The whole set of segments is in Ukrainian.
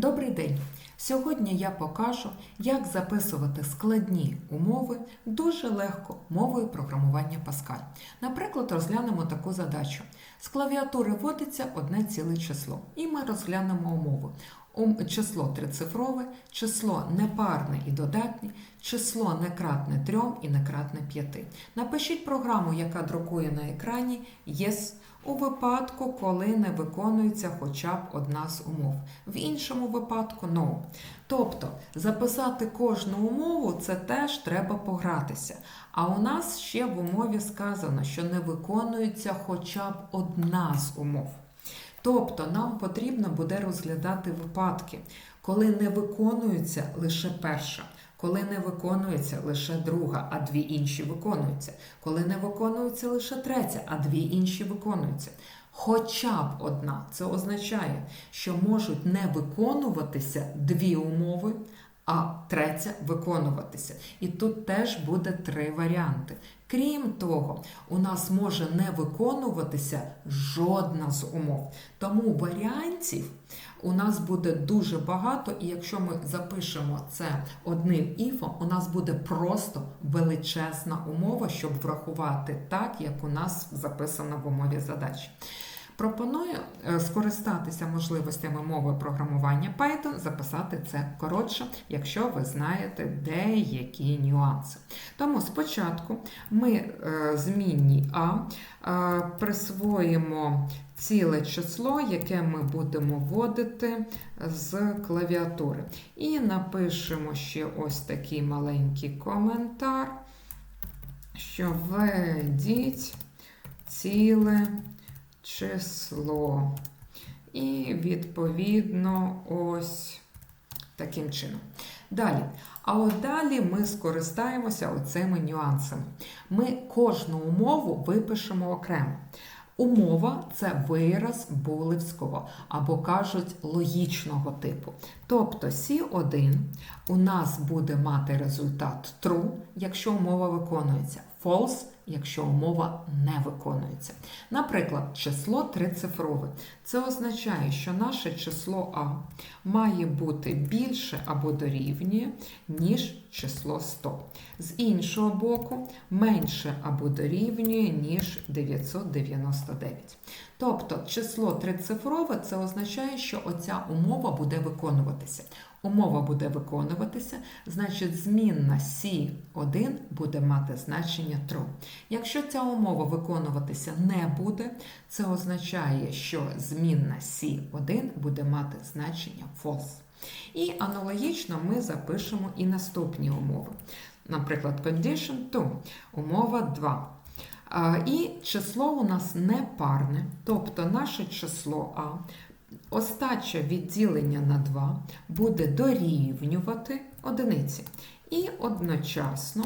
Добрий день! Сьогодні я покажу, як записувати складні умови дуже легко мовою програмування Pascal. Наприклад, розглянемо таку задачу. З клавіатури вводиться одне ціле число, і ми розглянемо умову. Ум- Число трицифрове, число непарне і додатнє, число некратне 3 і некратне 5. Напишіть програму, яка друкує на екрані Yes у випадку, коли не виконується хоча б одна з умов. В іншому випадку no. Тобто записати кожну умову це теж треба погратися. А у нас ще в умові сказано, що не виконується хоча б одна з умов. Тобто нам потрібно буде розглядати випадки, коли не виконується лише перша, коли не виконується лише друга, а дві інші виконуються, коли не виконується лише третя, а дві інші виконуються. Хоча б одна. Це означає, що можуть не виконуватися дві умови, а третя виконуватися. І тут теж буде три варіанти. Крім того, у нас може не виконуватися жодна з умов. Тому варіантів у нас буде дуже багато, і якщо ми запишемо це одним іфом, у нас буде просто величезна умова, щоб врахувати так, як у нас записано в умові задачі. Пропоную е, скористатися можливостями мови програмування Python, записати це коротше, якщо ви знаєте деякі нюанси. Тому спочатку ми е, змінній А е, присвоїмо ціле число, яке ми будемо вводити з клавіатури. І напишемо ще ось такий маленький коментар, що введіть ціле число. І, відповідно, ось таким чином. Далі. А от далі ми скористаємося оцими нюансами. Ми кожну умову випишемо окремо. Умова це вираз булевського або кажуть логічного типу. Тобто C1 у нас буде мати результат true, якщо умова виконується, false, якщо умова не виконується. Наприклад, число трицифрове. Це означає, що наше число А має бути більше або дорівнює, ніж число 100. З іншого боку, менше або дорівнює, ніж 999. Тобто число трицифрове це означає, що оця умова буде виконуватися. Умова буде виконуватися, значить змінна C1 буде мати значення true. Якщо ця умова виконуватися не буде, це означає, що змінна C1 буде мати значення false. І аналогічно ми запишемо і наступні умови. Наприклад, condition 2, умова 2. І число у нас не парне, тобто наше число А, остача відділення на 2 буде дорівнювати одиниці. І одночасно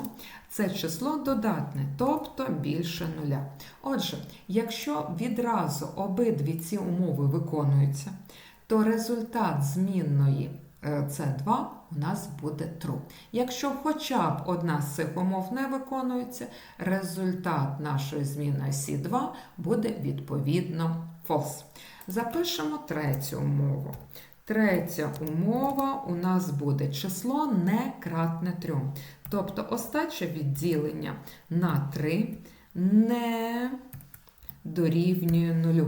це число додатне, тобто більше нуля. Отже, якщо відразу обидві ці умови виконуються, то результат змінної С2 у нас буде true. Якщо хоча б одна з цих умов не виконується, результат нашої зміни C2 буде відповідно false. Запишемо третю умову. Третя умова у нас буде число не кратне 3. Тобто остача відділення на 3 не дорівнює 0.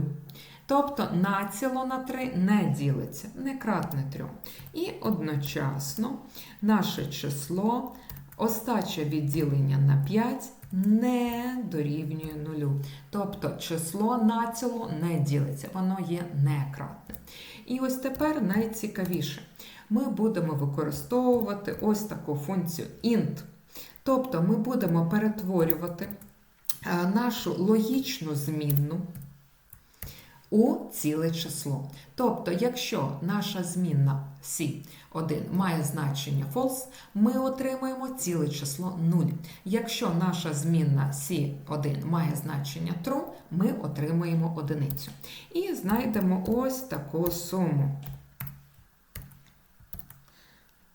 Тобто націло на 3 не ділиться, не кратне 3. І одночасно наше число, остача відділення на 5 не дорівнює 0. Тобто число націло не ділиться, воно є некратне. І ось тепер найцікавіше. Ми будемо використовувати ось таку функцію int. Тобто ми будемо перетворювати е, нашу логічну змінну у ціле число. Тобто, якщо наша змінна C1 має значення false, ми отримаємо ціле число 0. Якщо наша змінна C1 має значення true, ми отримаємо одиницю. І знайдемо ось таку суму.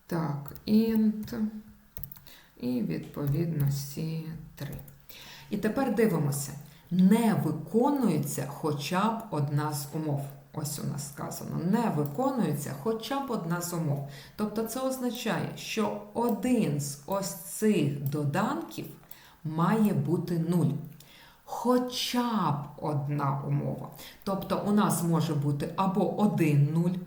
Так, int і відповідно C3. І тепер дивимося не виконується хоча б одна з умов. ось у нас сказано, не виконується хоча б одна з умов. Тобто це означає, що один з ось цих доданків має бути 0. Хоча б одна умова. Тобто у нас може бути або 1 нуль,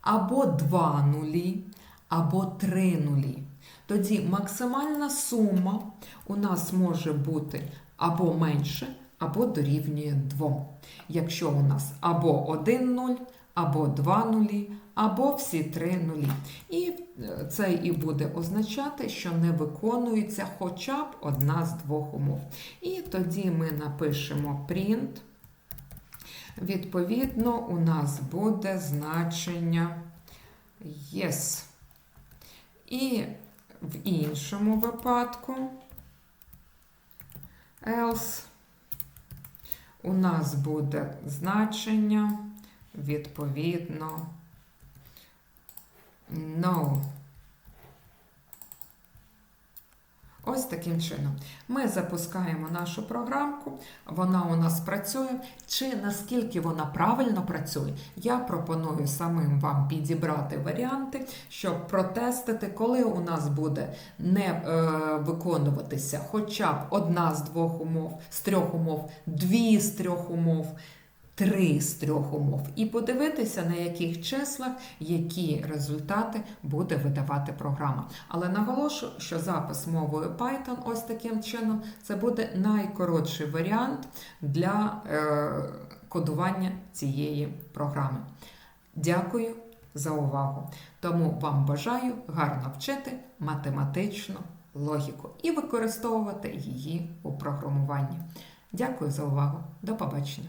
або 2 нулі, або 3 нулі. Тоді максимальна сума у нас може бути або менше, або дорівнює 2. Якщо у нас або 1 нуль, або 2 нулі, або всі 3 нулі. І е, це і буде означати, що не виконується хоча б одна з двох умов. І тоді ми напишемо print. Відповідно, у нас буде значення yes. І в іншому випадку else у нас буде значення відповідно no. Ось таким чином. Ми запускаємо нашу програмку, вона у нас працює. Чи наскільки вона правильно працює, я пропоную самим вам підібрати варіанти, щоб протестити, коли у нас буде не е, виконуватися хоча б одна з двох умов, з трьох умов, дві з трьох умов. Три з трьох умов, і подивитися, на яких числах які результати буде видавати програма. Але наголошую, що запис мовою Python ось таким чином це буде найкоротший варіант для е, кодування цієї програми. Дякую за увагу. Тому вам бажаю гарно вчити математичну логіку і використовувати її у програмуванні. Дякую за увагу. До побачення.